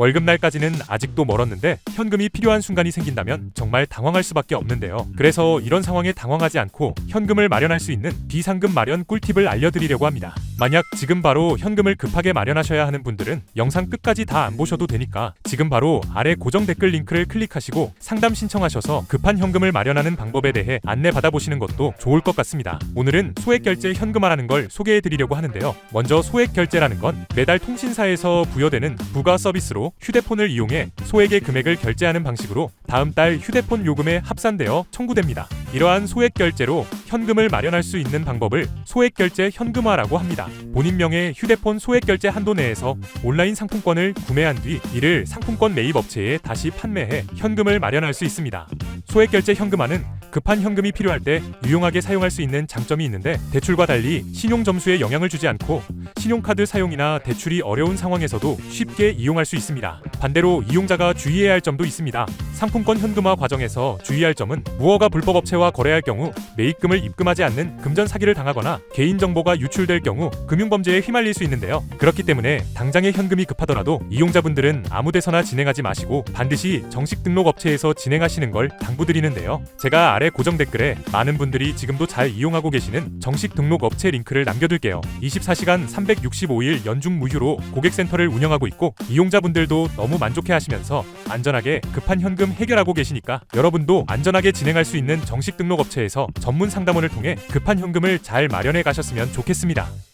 월급날까지는 아직도 멀었는데 현금이 필요한 순간이 생긴다면 정말 당황할 수밖에 없는데요. 그래서 이런 상황에 당황하지 않고 현금을 마련할 수 있는 비상금 마련 꿀팁을 알려드리려고 합니다. 만약 지금 바로 현금을 급하게 마련하셔야 하는 분들은 영상 끝까지 다 안 보셔도 되니까 지금 바로 아래 고정 댓글 링크를 클릭하시고 상담 신청하셔서 급한 현금을 마련하는 방법에 대해 안내 받아보시는 것도 좋을 것 같습니다. 오늘은 소액 결제 현금화라는 걸 소개해 드리려고 하는데요. 먼저 소액 결제라는 건 매달 통신사에서 부여되는 부가 서비스로 휴대폰을 이용해 소액의 금액을 결제하는 방식으로 다음 달 휴대폰 요금에 합산되어 청구됩니다. 이러한 소액 결제로 현금을 마련할 수 있는 방법을 소액 결제 현금화라고 합니다. 본인 명의 휴대폰 소액 결제 한도 내에서 온라인 상품권을 구매한 뒤 이를 상품권 매입 업체에 다시 판매해 현금을 마련할 수 있습니다. 소액 결제 현금화는 급한 현금이 필요할 때 유용하게 사용할 수 있는 장점이 있는데 대출과 달리 신용 점수에 영향을 주지 않고 신용카드 사용이나 대출이 어려운 상황에서도 쉽게 이용할 수 있습니다. 반대로 이용자가 주의해야 할 점도 있습니다. 상품권 현금화 과정에서 주의할 점은 무허가 불법 업체와 거래할 경우 매입금을 입금하지 않는 금전 사기를 당하거나 개인 정보가 유출될 경우 금융범죄에 휘말릴 수 있는데요. 그렇기 때문에 당장의 현금이 급하더라도 이용자분들은 아무데서나 진행하지 마시고 반드시 정식 등록 업체에서 진행하시는 걸 당부드리는데요. 제가 아래 고정 댓글에 많은 분들이 지금도 잘 이용하고 계시는 정식 등록 업체 링크를 남겨둘게요. 24시간 365일 연중 무휴로 고객센터를 운영하고 있고 이용자분들도 너무 만족해 하시면서 안전하게 급한 현금 해결하고 계시니까 여러분도 안전하게 진행할 수 있는 정식 등록 업체에서 전문 상담원을 통해 급한 현금을 잘 마련해 가셨으면 좋겠습니다.